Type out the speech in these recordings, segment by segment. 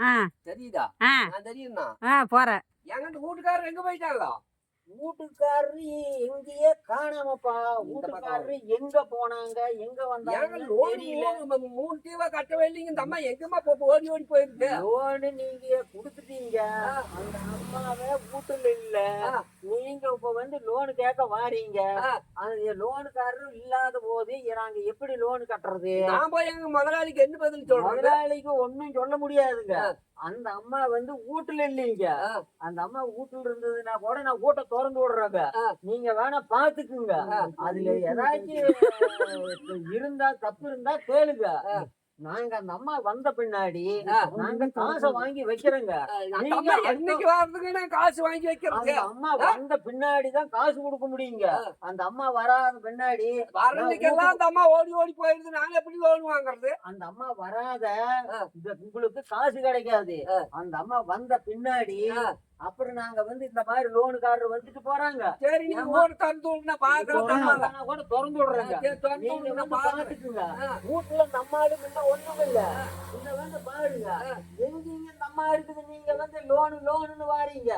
ஆ. தெரியுதா? நான் தெரியும்னா? ஆ போறேன். எங்க இந்த வீட்டுக்காரர் எங்க போயிட்டாங்களா வீட்டுக்காரரு எங்கேயே காணாமப்பா. வீட்டுக்காரரு எங்க போனாங்க? எங்க வந்தாங்க மூணு மூணு தீவா கட்ட வேண்டிங்க இந்த அம்மா எங்கம்மா போ ஓடி ஓடி போயிருக்கு? லோனு நீங்க குடுத்துட்டீங்க. அந்த அம்மாவே வீட்டுல இல்ல. இப்ப வந்து லோனு கேட்க வாரீங்க. லோனுக்காரரும் இல்லாத போது நாங்க எப்படி லோன் கட்டுறது? நான் போய் எங்க முதலாளிக்கு என்ன பதில் சொல்றேன் முதலாளிக்கு ஒண்ணும் சொல்ல முடியாதுங்க. அந்த அம்மா வந்து வீட்டுல இல்லைங்க. அந்த அம்மா வீட்டுல இருந்ததுன்னா கூட நான் வீட்டை திறந்து விடுறேங்க. நீங்க வேணா பாத்துக்குங்க. அதுல ஏதாச்சும் இருந்தா தப்பு இருந்தா கேளுங்க. நாங்க அந்த அம்மா வந்த பின்னாடி. நாங்க காசை வாங்கி வைக்கிறோங்க. நீங்க என்னைக்கு வர்றதுக்கு காசு வாங்கி வைக்கிறது அந்த அம்மா வந்த பின்னாடி தான் காசு கொடுக்க முடியுங்க. அந்த அம்மா வராத பின்னாடி வரணுக்கெல்லாம் அந்த அம்மா ஓடி ஓடி போயிடுது நாங்க எப்படி லோன் வாங்குறது? அந்த அம்மா வராத உங்களுக்கு காசு கிடைக்காது. அந்த அம்மா வந்த பின்னாடி. அப்புறம் நாங்க வந்து இந்த மாதிரி லோனுக்காரர் வந்துட்டு போறாங்க. சரி நீங்க பாக்குறேன் போறாங்க. நான் கூட திறந்து விடுறேங்க. பாத்துக்குங்க. வீட்டுல நம்ம ஆளு முன்ன ஒண்ணும் இல்ல. இந்த வந்து பாருங்க. எங்கீங்க இந்த அம்மா இருக்குது நீங்க வந்து லோனு லோனுன்னு வாரீங்க.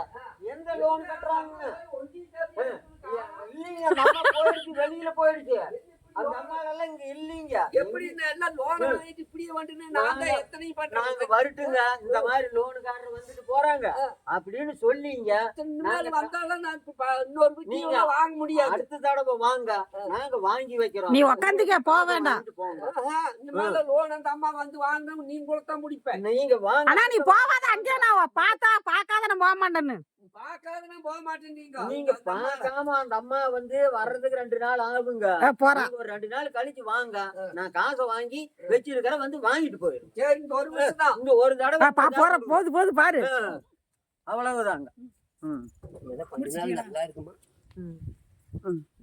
எந்த லோன் கட்டுறாங்க இல்லைங்க போயிடுச்சு வெளியில போயிடுச்சு. அந்த அம்மா எல்லாம் இங்க இல்லைங்க. எப்படி எல்லாம் லோன் வாங்கிட்டு இப்படியே வந்துட்டு நாங்க எத்தனை நாங்க வரட்டுங்க. இந்த மாதிரி லோனுக்காரர் வந்துட்டு போறாங்க. அப்படின்னு சொல்லிங்க. நாள் வந்தாலும் நான் இன்னொரு நீங்க வாங்க முடியாது. அடுத்த தடவை வாங்க. நாங்க வாங்கி வைக்கிறோம். நீ உக்காந்துக்க போக வேண்டாம் இந்த மாதிரி லோன் அந்த அம்மா வந்து வாங்க நீங்க கூட தான் முடிப்பேன் நீங்க வாங்க. ஆனா நீ போவாத அங்கே நான் பார்த்தா பார்க்காத நான் போக மாட்டேன்னு. பாக்காதுன்னா போக மாட்டேன் நீங்க. நீங்க அந்த அம்மா- பார்க்காம அந்த அம்மா வந்து வர்றதுக்கு ரெண்டு நாள் ஆகுங்க. ஒரு ரெண்டு நாள் கழிச்சு வாங்க. நான் காசை வாங்கி வச்சிருக்கிறேன் வந்து வாங்கிட்டு போயிடும். சரி இந்த ஒரு தடவை பா போற போது போது பாரு. அவ்வளவுதாங்க. நல்லா இருக்குமா?